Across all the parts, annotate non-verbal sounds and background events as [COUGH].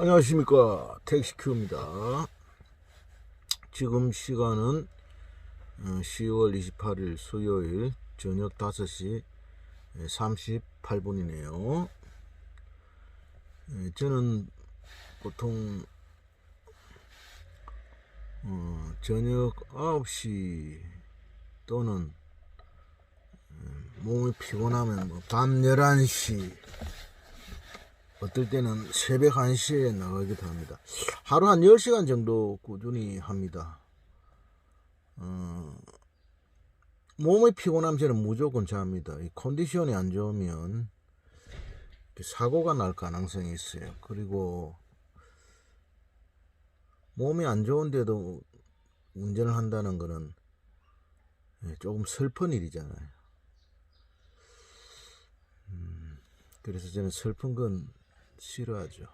안녕하십니까. 택시큐입니다. 지금 시간은 어, 10월 28일 수요일 저녁 5시 38분이네요. 저는 보통 어, 저녁 9시 또는 음, 몸이 피곤하면 뭐밤 11시 어떨 때는 새벽 1시에 나가기도 합니다. 하루 한 10시간 정도 꾸준히 합니다. 어, 몸이 피곤하면 저는 무조건 잡니다. 이 컨디션이 안 좋으면 사고가 날 가능성이 있어요. 그리고 몸이 안 좋은데도 운전을 한다는 거는 예, 조금 슬픈 일이잖아요. 음, 그래서 저는 슬픈 건 싫어하죠.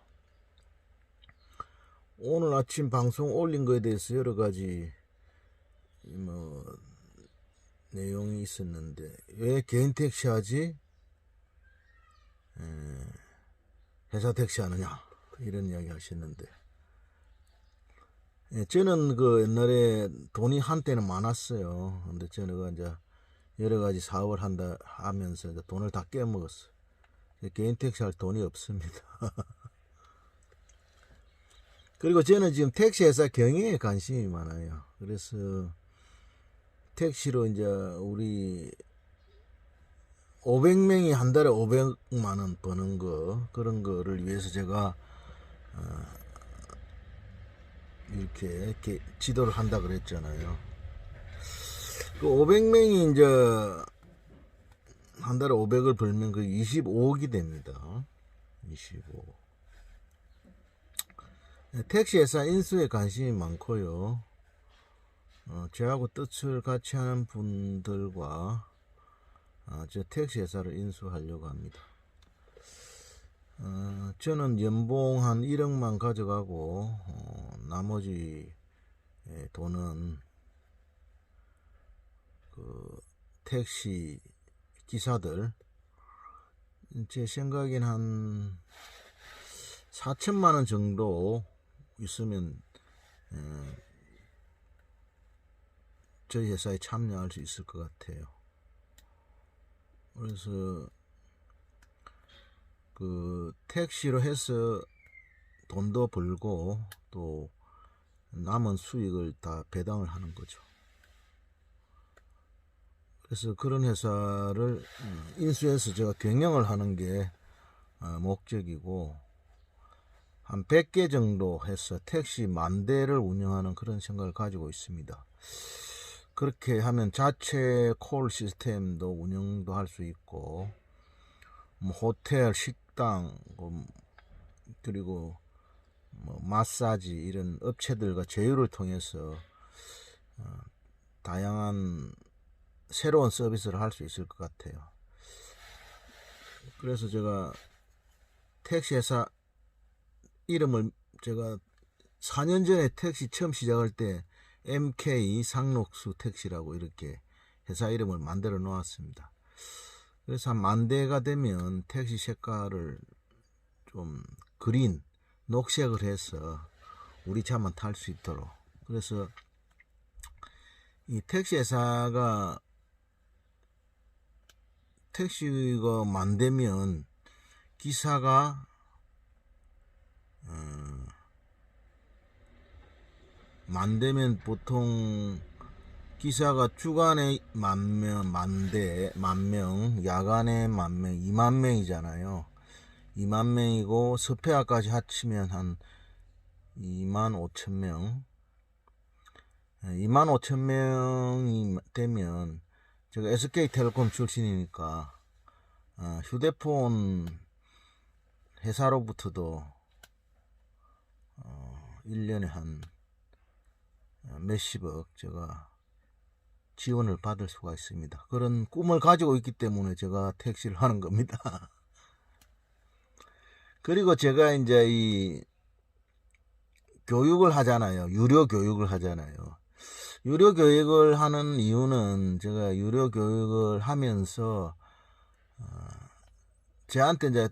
오늘 아침 방송 올린 거에 대해서 여러 가지 뭐 내용이 있었는데 왜 개인 택시 하지? 에, 회사 택시 하느냐 이런 이야기 하셨는데 예, 저는 그 옛날에 돈이 한때는 많았어요. 근데 저는 이제 여러 가지 사업을 한다 하면서 돈을 다 깨먹었어요. 개인 택시 할 돈이 없습니다. [LAUGHS] 그리고 저는 지금 택시 회사 경영에 관심이 많아요. 그래서 택시로 이제 우리 500명이 한 달에 500만 원 버는 거 그런 거를 위해서 제가 어, 이렇게 지도를 한다 그랬잖아요. 그 500명이 이제 한 달에 500을 벌면 그 25억이 됩니다. 25. 택시 회사 인수에 관심이 많고요. 어, 저하고 뜻을 같이 하는 분들과 어, 저 택시 회사를 인수하려고 합니다. 어, 저는 연봉 한 1억만 가져가고 어, 나머지 예, 돈은 그 택시 기사들 제 생각엔 한 4천만 원 정도 있으면 에, 저희 회사에 참여할 수 있을 것 같아요. 그래서 그 택시로 해서 돈도 벌고 또 남은 수익을 다 배당을 하는 거죠. 그래서 그런 회사를 음, 인수해서 제가 경영을 하는 게 어, 목적이고 한 100개 정도 해서 택시 만 대를 운영하는 그런 생각을 가지고 있습니다. 그렇게 하면 자체 콜 시스템도 운영도 할 수 있고 뭐 호텔, 식당 뭐 그리고 뭐 마사지 이런 업체들과 제휴를 통해서 어, 다양한 새로운 서비스를 할 수 있을 것 같아요. 그래서 제가 택시 회사 이름을 제가 4년 전에 택시 처음 시작할 때 MK 상록수 택시라고 이렇게 회사 이름을 만들어 놓았습니다. 그래서 한 만 대가 되면 택시 색깔을 좀 그린 녹색을 해서 우리 차만 탈 수 있도록 그래서 이 택시 회사가 택시가 만되면 기사가 어, 만되면 보통 기사가 주간에 만명 만대 만명 야간에 만명 2만 명이잖아요. 2만 명이고 스페어까지 합치면 한 2만 5천 명. 2만 5천 명이 되면 제가 SK텔레콤 출신이니까 어, 휴대폰 회사로부터도 어, 1년에 한 몇십억 제가 지원을 받을 수가 있습니다. 그런 꿈을 가지고 있기 때문에 제가 택시를 하는 겁니다. [LAUGHS] 그리고 제가 이제 이 교육을 하잖아요. 유료 교육을 하잖아요. 유료 교육을 하는 이유는 제가 유료 교육을 하면서 어, 저한테 이제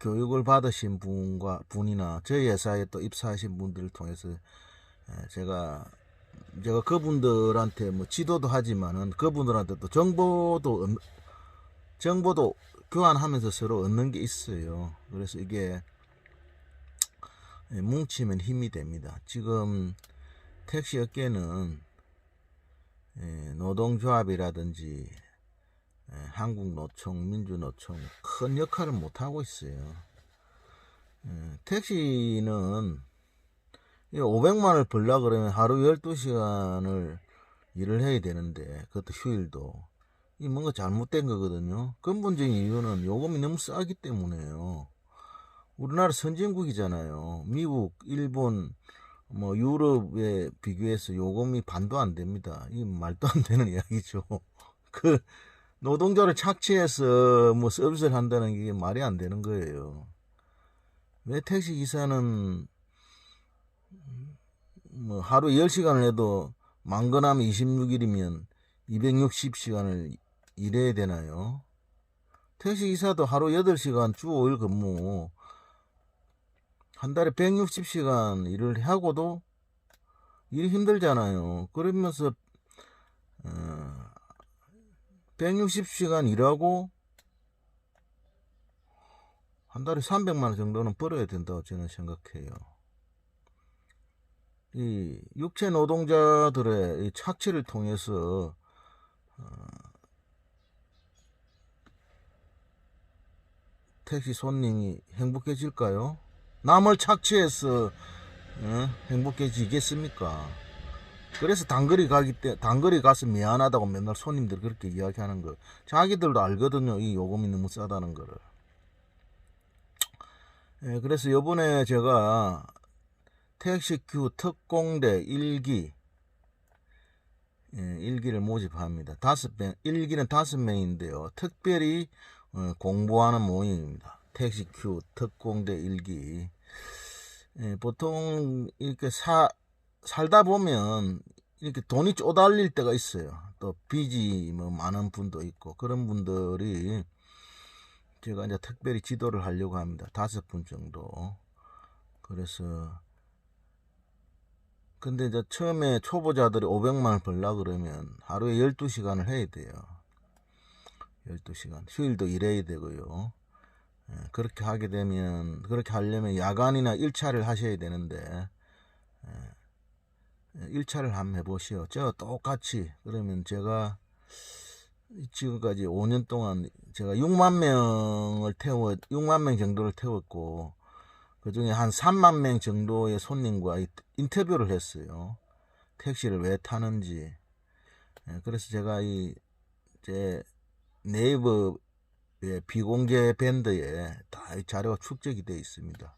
교육을 받으신 분과 분이나 저희 회사에 또 입사하신 분들을 통해서 예, 제가 제가 그분들한테 뭐 지도도 하지만은 그분들한테 또 정보도 얻- 정보도 교환하면서 서로 얻는 게 있어요. 그래서 이게 예, 뭉치면 힘이 됩니다. 지금 택시 업계는 예, 노동조합이라든지 예, 한국노총, 민주노총 큰 역할을 못 하고 있어요. 예, 택시는 500만 원을 벌라 그러면 하루 12시간을 일을 해야 되는데 그것도 휴일도 이 뭔가 잘못된 거거든요. 근본적인 이유는 요금이 너무 싸기 때문에요. 우리나라 선진국이잖아요. 미국, 일본, 뭐 유럽에 비교해서 요금이 반도 안 됩니다. 이 말도 안 되는 [LAUGHS] 이야기죠. 그 노동자를 착취해서 뭐 서비스를 한다는 게 말이 안 되는 거예요. 왜 택시 기사는 뭐 하루 10시간을 해도 만건하면 26일이면 260시간을 일해야 되나요? 택시 기사도 하루 8시간 주 5일 근무 한 달에 160시간 일을 하고도 일이 힘들잖아요. 그러면서 어, 160시간 일하고 한 달에 300만 원 정도는 벌어야 된다고 저는 생각해요. 이 육체 노동자들의 이 착취를 통해서 어, 택시 손님이 행복해질까요? 남을 착취해서 어, 행복해지겠습니까? 그래서 단거리 가기 때 단거리 가서 미안하다고 맨날 손님들 그렇게 이야기하는 거. 자기들도 알거든요 이 요금이 너무 싸다는 거를. 예, 그래서 요번에 제가 택시큐 특공대 1기 예, 1기를 모집합니다. 다섯 명 1기는 다섯 명인데요. 특별히 어, 공부하는 모임입니다 택시큐 특공대 1기 예, 보통 이렇게 사 살다 보면 이렇게 돈이 쪼달릴 때가 있어요. 또 빚이 뭐 많은 분도 있고 그런 분들이 제가 이제 특별히 지도를 하려고 합니다. 다섯 분 정도. 그래서 근데 이제 처음에 초보자들이 500만 원 벌라 그러면 하루에 12시간을 해야 돼요. 12시간. 휴일도 일해야 되고요. 예, 그렇게 하게 되면 그렇게 하려면 야간이나 일차를 하셔야 되는데 1차를 한번 해보시오. 저 똑같이 그러면 제가 지금까지 5년 동안 제가 6만 명을 태워 6만 명 정도를 태웠고 그 중에 한 3만 명 정도의 손님과 이- 인터뷰를 했어요. 택시를 왜 타는지. 예, 그래서 제가 이 제 네이버 의 비공개 밴드에 다이 자료가 축적이 되어 있습니다.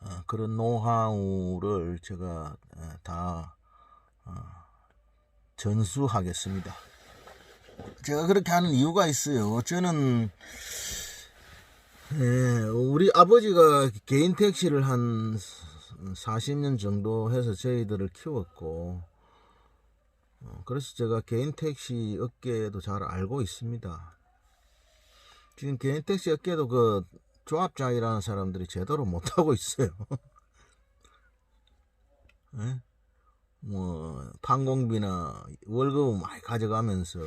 어, 그런 노하우를 제가 어, 다 어, 전수하겠습니다. 제가 그렇게 하는 이유가 있어요. 저는 예, 우리 아버지가 개인 택시를 한 40년 정도 해서 저희들을 키웠고 어, 그래서 제가 개인 택시 업계도 잘 알고 있습니다. 지금 개인 택시 업계도 그 조합장이라는 사람들이 제대로 못하고 있어요. [LAUGHS] 예? 뭐, 판공비나 월급을 많이 가져가면서,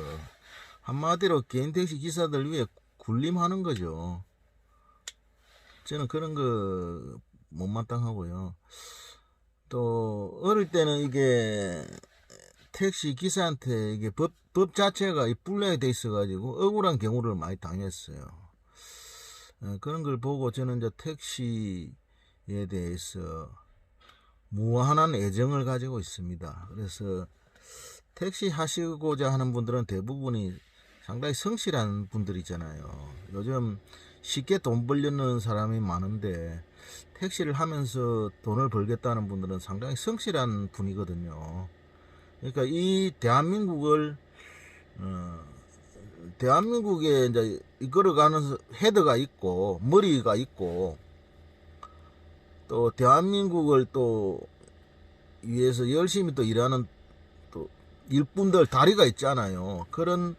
한마디로 개인 택시 기사들 위해 군림하는 거죠. 저는 그런 거 못마땅하고요. 또, 어릴 때는 이게, 택시 기사한테 이게 법, 법 자체가 이 불량이 돼 있어가지고 억울한 경우를 많이 당했어요. 어, 그런 걸 보고 저는 이제 택시에 대해서 무한한 애정을 가지고 있습니다. 그래서 택시 하시고자 하는 분들은 대부분이 상당히 성실한 분들이잖아요. 요즘 쉽게 돈 벌려는 사람이 많은데 택시를 하면서 돈을 벌겠다는 분들은 상당히 성실한 분이거든요. 그러니까 이 대한민국을 어, 대한민국에 이제 이끌어가는 헤드가 있고 머리가 있고 또 대한민국을 또 위해서 열심히 또 일하는 또 일꾼들 다리가 있잖아요. 그런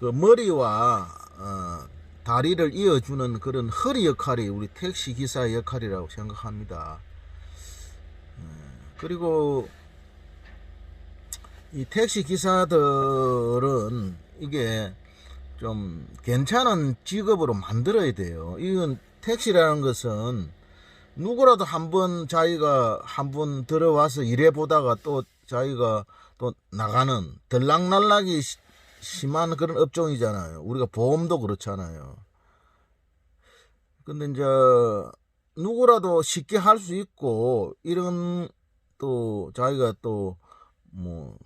그 머리와 어, 다리를 이어주는 그런 허리 역할이 우리 택시 기사의 역할이라고 생각합니다. 예, 그리고 이 택시 기사들은 이게 좀 괜찮은 직업으로 만들어야 돼요. 이건 택시라는 것은 누구라도 한 번 자기가 한 번 들어와서 일해 보다가 또 자기가 또 나가는 들락날락이 시- 심한 그런 업종이잖아요. 우리가 보험도 그렇잖아요. 근데 이제 누구라도 쉽게 할 수 있고 이런 또 자기가 또 뭐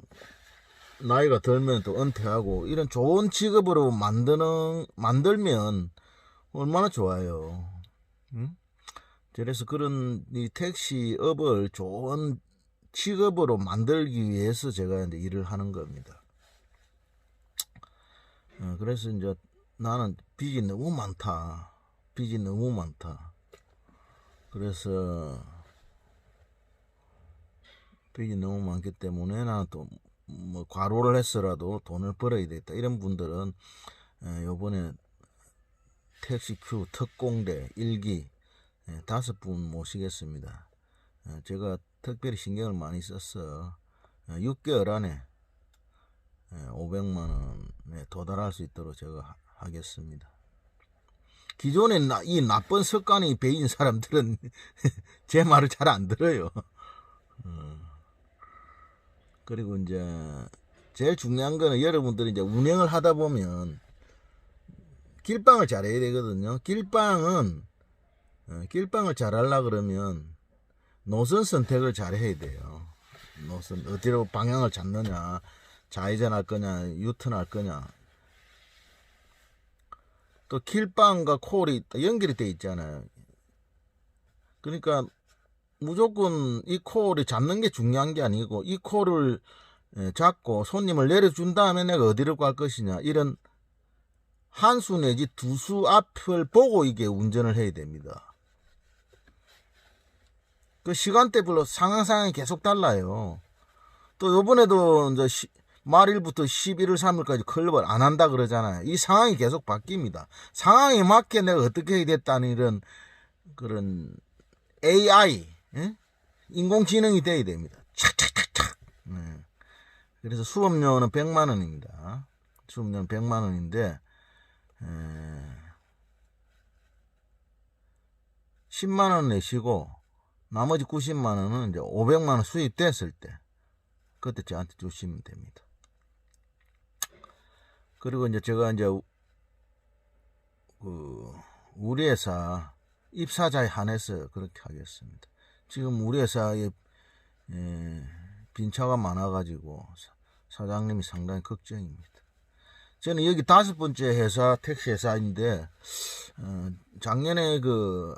나이가 들면 또 은퇴하고 이런 좋은 직업으로 만드는 만들면 얼마나 좋아요. 응? 그래서 그런 이 택시업을 좋은 직업으로 만들기 위해서 제가 이제 일을 하는 겁니다. 어, 그래서 이제 나는 빚이 너무 많다. 빚이 너무 많다. 그래서 빚이 너무 많기 때문에 나는 또 뭐 과로를 했어라도 돈을 벌어야 되겠다. 이런 분들은 에, 요번에 택시 큐 특공대 일기 예, 다섯 분 모시겠습니다. 예, 제가 특별히 신경을 많이 썼어. 예, 6개월 안에 예, 500만 원에 도달할 수 있도록 제가 하- 하겠습니다. 기존에 나- 이 나쁜 습관이 배인 사람들은 [LAUGHS] 제 말을 잘 안 들어요. 어. 그리고 이제 제일 중요한 거는 여러분들이 이제 운행을 하다 보면 길방을 잘해야 되거든요. 길방은 어, 길방을 잘하려 그러면 노선 선택을 잘 해야 돼요. 노선 어디로 방향을 잡느냐, 좌회전 할 거냐, 유턴 할 거냐. 또 길방과 콜이 연결이 돼 있잖아요. 그러니까 무조건 이 콜을 잡는 게 중요한 게 아니고 이 콜을 예, 잡고 손님을 내려준 다음에 내가 어디로 갈 것이냐 이런 한 수 내지 두 수 앞을 보고 이게 운전을 해야 됩니다. 그 시간대별로 상황 상황이 계속 달라요. 또 요번에도 이제 시- 말일부터 11월 3일까지 클럽을 안 한다 그러잖아요. 이 상황이 계속 바뀝니다. 상황에 맞게 내가 어떻게 해야 됐다는 이런 그런 AI 예? 인공지능이 돼야 됩니다. 착착착착. 네. 그래서 수업료는 100만 원입니다. 수업료는 100만 원인데 에, 10만 원 내시고 나머지 90만 원은 이제 500만 원 수입됐을 때 그때 저한테 주시면 됩니다. 그리고 이제 제가 이제 그 우리 회사 입사자에 한해서 그렇게 하겠습니다. 지금 우리 회사에 예, 빈차가 많아가지고 사- 사장님이 상당히 걱정입니다. 저는 여기 다섯 번째 회사 택시 회사인데 어, 작년에 그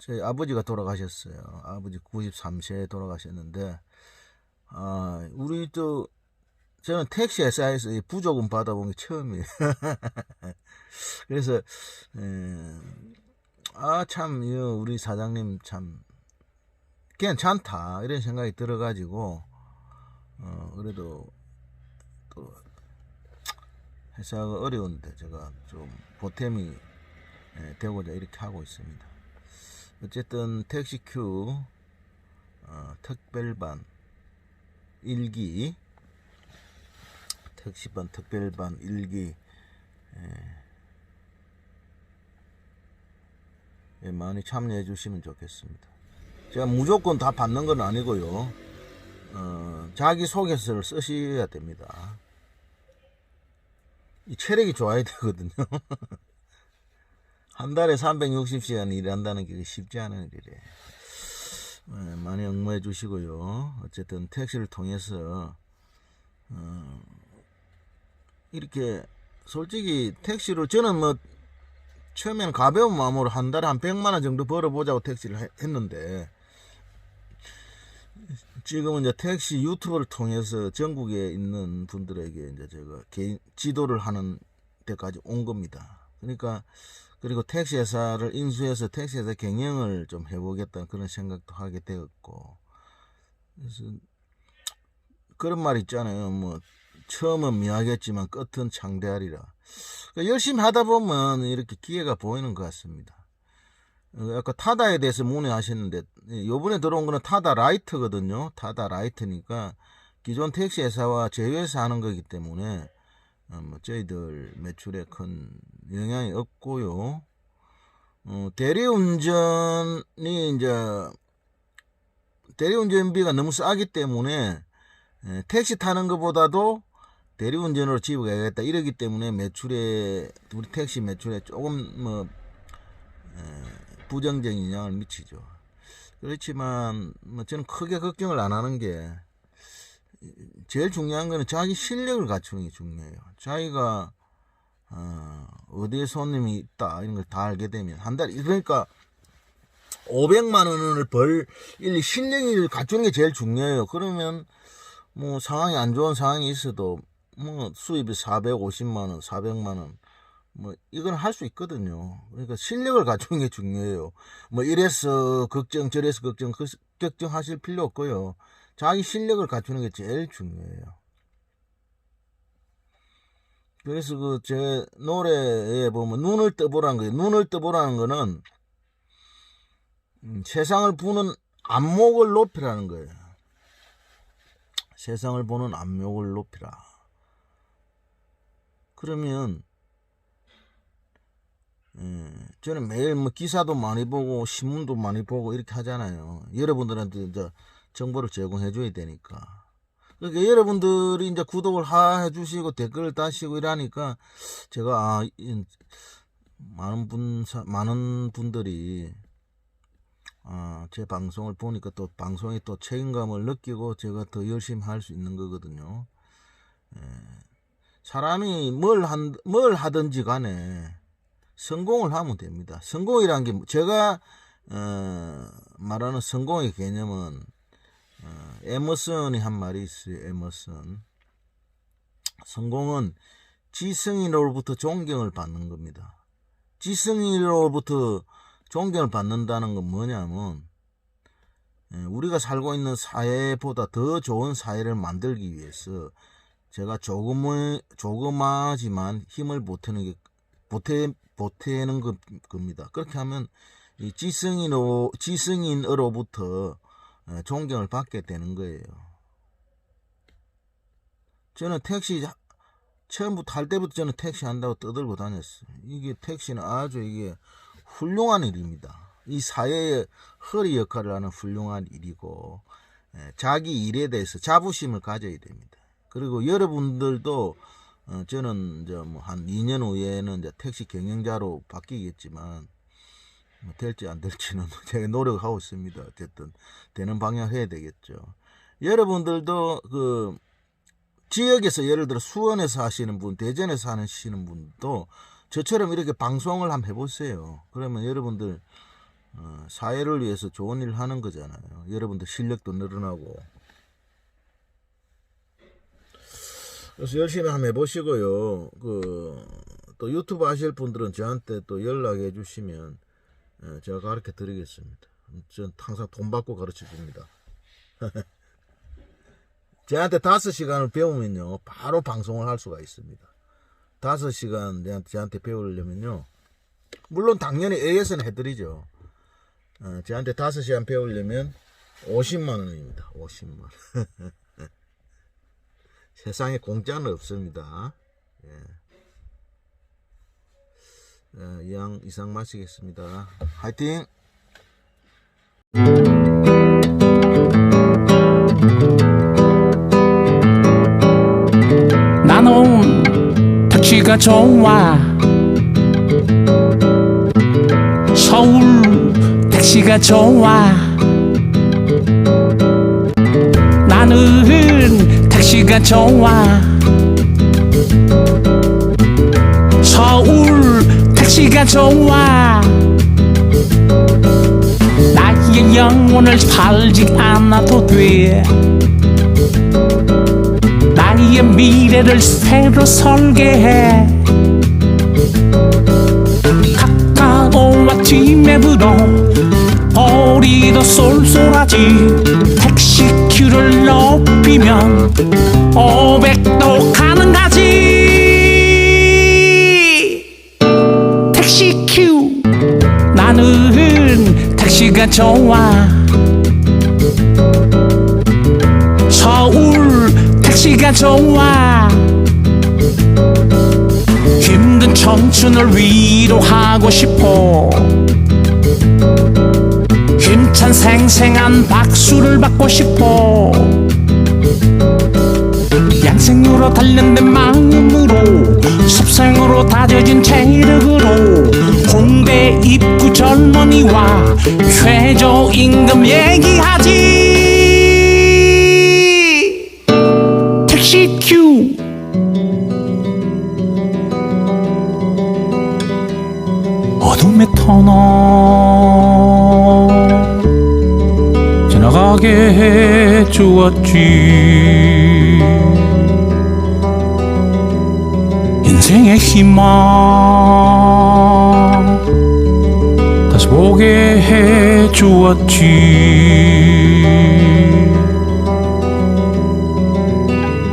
저희 아버지가 돌아가셨어요. 아버지 93세에 돌아가셨는데 아 우리 또 저는 택시 회사에서 이 부조금 받아본 게 처음이에요. [LAUGHS] 그래서 아 참 우리 사장님 참 괜찮다 이런 생각이 들어가지고 어 그래도 또 회사가 어려운데 제가 좀 보탬이 예, 되고자 이렇게 하고 있습니다. 어쨌든 택시큐 어, 특별반 일기 택시반 특별반 일기 예, 많이 참여해 주시면 좋겠습니다. 제가 무조건 다 받는 건 아니고요. 어, 자기 소개서를 쓰셔야 됩니다. 이 체력이 좋아야 되거든요. [LAUGHS] 한 달에 360시간 일한다는 게 쉽지 않은 일이래. 예, 많이 응모해 주시고요. 어쨌든 택시를 통해서 어, 이렇게 솔직히 택시로 저는 뭐 처음에는 가벼운 마음으로 한 달에 한 100만 원 정도 벌어보자고 택시를 해- 했는데 지금은 이제 택시 유튜브를 통해서 전국에 있는 분들에게 이제 제가 개인 지도를 하는 데까지 온 겁니다. 그러니까 그리고 택시 회사를 인수해서 택시 회사 경영을 좀 해보겠다는 그런 생각도 하게 되었고 그래서 그런 말 있잖아요. 뭐 처음은 미하겠지만 끝은 창대하리라. 그러니까 열심히 하다 보면 이렇게 기회가 보이는 것 같습니다. 어, 아까 타다에 대해서 문의하셨는데 요번에 들어온 거는 타다 라이트거든요. 타다 라이트니까 기존 택시 회사와 제휴해서 하는 거기 때문에 어, 뭐 저희들 매출에 큰 영향이 없고요. 어, 대리운전이 이제 대리운전비가 너무 싸기 때문에 에, 택시 타는 것보다도 대리운전으로 집을 가야겠다 이러기 때문에 매출에 우리 택시 매출에 조금 뭐 에, 부정적인 영향을 미치죠. 그렇지만 뭐 저는 크게 걱정을 안 하는 게 제일 중요한 거는 자기 실력을 갖추는 게 중요해요. 자기가 어, 어디에 손님이 있다 이런 걸 다 알게 되면 한달 그러니까 500만 원을 벌 일 실력을 갖추는 게 제일 중요해요. 그러면 뭐 상황이 안 좋은 상황이 있어도 뭐 수입이 450만 원, 400만 원, 뭐 이건 할 수 있거든요. 그러니까 실력을 갖추는 게 중요해요. 뭐 이래서 걱정, 저래서 걱정, 그 걱정하실 필요 없고요. 자기 실력을 갖추는 게 제일 중요해요. 그래서 그 제 노래에 보면 눈을 떠보라는 거예요. 눈을 떠보라는 거는 음, 세상을 보는 안목을 높이라는 거예요. 세상을 보는 안목을 높이라. 그러면 예, 저는 매일 뭐 기사도 많이 보고 신문도 많이 보고 이렇게 하잖아요. 여러분들한테 이제 정보를 제공해 줘야 되니까. 그러니까 여러분들이 이제 구독을 하- 해주시고 댓글을 다시고 이러니까 제가 아, 이- 많은 분 사- 많은 분들이 아, 제 방송을 보니까 또 방송에 또 책임감을 느끼고 제가 더 열심히 할 수 있는 거거든요. 예. 사람이 뭘, 한, 뭘 하든지 간에 성공을 하면 됩니다. 성공이란 게 제가 어, 말하는 성공의 개념은 어, 에머슨이 한 말이 있어요. 에머슨. 성공은 지성인으로부터 존경을 받는 겁니다. 지성인으로부터 존경을 받는다는 건 뭐냐면 예, 우리가 살고 있는 사회보다 더 좋은 사회를 만들기 위해서 제가 조금 조그마지만 힘을 보태는 게 보태 보태는 것, 겁니다. 그렇게 하면 이 지성인으로 지성인으로부터 예, 존경을 받게 되는 거예요. 저는 택시 하- 처음부터 할 때부터 저는 택시 한다고 떠들고 다녔어요. 이게 택시는 아주 이게 훌륭한 일입니다. 이 사회의 허리 역할을 하는 훌륭한 일이고 예, 자기 일에 대해서 자부심을 가져야 됩니다. 그리고 여러분들도 어, 저는 이제 뭐 한 2년 후에는 이제 택시 경영자로 바뀌겠지만 뭐 될지 안 될지는 [LAUGHS] 제가 노력하고 있습니다. 어쨌든 되는 방향 해야 되겠죠. 여러분들도 그 지역에서 예를 들어 수원에서 하시는 분, 대전에서 하시는 분도 저처럼 이렇게 방송을 한번 해보세요. 그러면 여러분들 어, 사회를 위해서 좋은 일을 하는 거잖아요. 여러분들 실력도 늘어나고. 그래서 열심히 한번 해보시고요. 그 또 유튜브 하실 분들은 저한테 또 연락해 주시면 어, 제가 가르쳐 드리겠습니다. 전 항상 돈 받고 가르쳐 줍니다. [LAUGHS] 저한테 다섯 시간을 배우면요, 바로 방송을 할 수가 있습니다. 다섯 시간 저한테, 배우려면요, 물론 당연히 AS는 해드리죠. 어, 저한테 다섯 시간 배우려면 50만 원입니다. 50만 원. [LAUGHS] 세상에 공짜는 없습니다. 예. 어, 이왕 이상 마치겠습니다. 화이팅! 나는 택시가 좋아 서울 택시가 좋아 택시가 좋아. 서울 택시가 좋아. 나의 영혼을 팔지 않아도 돼. 나의 미래를 새로 설계해. 카카오와 티맵으로 머리도 쏠쏠하지 기준을 높이면 500도 가는 가지. 택시 큐. 나는 택시가 좋아. 서울 택시가 좋아. 힘든 청춘을 위로하고 싶어. 찬 생생한 박수를 받고 싶어. 양생으로 단련된 마음으로 섭생으로 다져진 체력으로 홍대 입구 젊은이와 최저 임금 얘기하지. 택시 큐. 어둠의 터널 지나가게 해주었지. 인생의 희망 다시 보게 해주었지.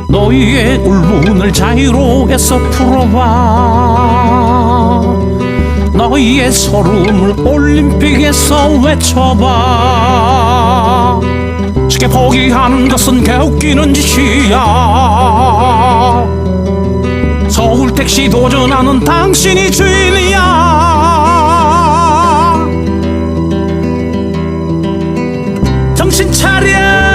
너희의 울분을 자유로에서 풀어봐 너희의 소름을 올림픽에서 외쳐봐. 쉽게 포기하는 것은 개웃기는 짓이야. 서울 택시 도전하는 당신이 주인이야. 정신 차려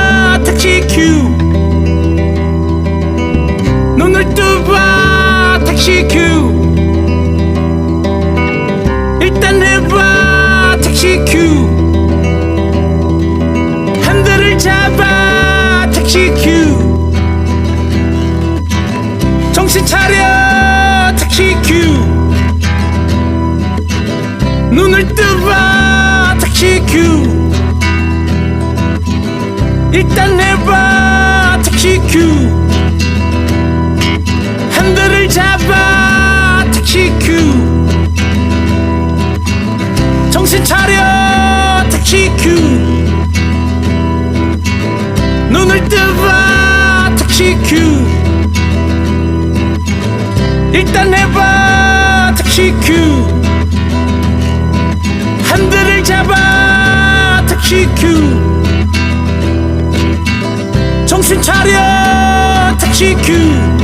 일단 해봐. 택시 큐 핸들을 잡아. 택시 큐 정신 차려. 택시 큐